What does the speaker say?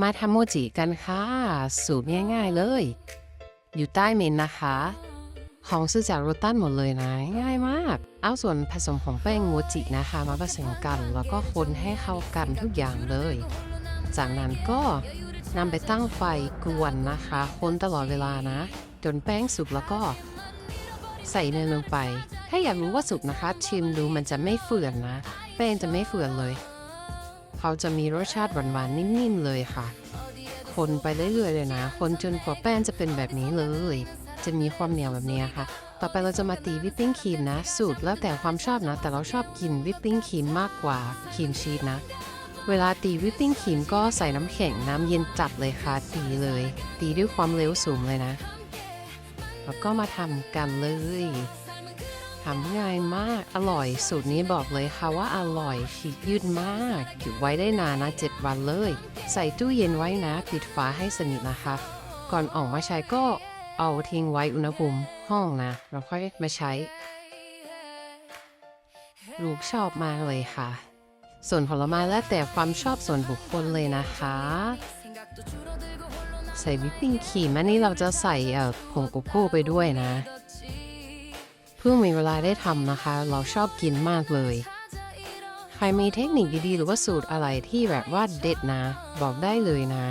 มาทำโมจิกันค่ะ สูตรง่ายๆเลย อยู่ใต้เมนนะคะ ของซื้อจากโรตันหมดเลยนะ ง่ายมาก เอาส่วนผสมของแป้งโมจินะคะ มาผสมกัน แล้วก็คนให้เข้ากันทุกอย่างเลย จากนั้นก็นำไปตั้งไฟกวนนะคะ คนตลอดเวลานะ จนแป้งสุกแล้วก็ใส่เนยลงไป ถ้าอยากรู้ว่าสุกนะคะ ชิมดูมันจะไม่เฟื่อนนะ แป้งจะไม่เฟื่อนเลย เขาจะมีรสชาติหวานๆนิ่มๆเลยค่ะ คนไปเรื่อยๆเลยนะ คนจนกว่าแป้งจะเป็นแบบนี้เลย จะมีความเหนียวแบบนี้ค่ะ ต่อไปเราจะมาตีวิปปิ้งครีมนะ สูตรแล้วแต่ความชอบนะ แต่เราชอบกินวิปปิ้งครีมมากกว่าครีมชีสนะ เวลาตีวิปปิ้งครีมก็ใส่น้ำแข็งน้ำเย็นจัดเลยค่ะ ตีเลย ตีด้วยความเร็วสูงเลยนะ แล้วก็มาทำกันเลย ทำง่ายมาก อร่อย สูตรนี้บอกเลยค่ะว่าอร่อยชีสยืดมากเก็บไว้ได้นานนะเจ็ดวันเลย ใส่ตู้เย็นไว้นะปิดฝาให้สนิทนะคะ ก่อนออกมาใช้ก็เอาทิ้งไว้อุณหภูมิห้องนะแล้วค่อยมาใช้ ลูกชอบมากเลยค่ะ ส่วนผลไม้แล้วแต่ความชอบส่วนบุคคลเลยนะคะ ใส่วิปปิ้งครีมอันนี้เราจะใส่ผงโกโก้ไปด้วยนะ เพิ่งมีเวลาได้ทำนะคะ เราชอบกินมากเลย ใครมีเทคนิคดีๆ หรือว่าสูตรอะไรที่แบบว่าเด็ดนะ บอกได้เลยนะ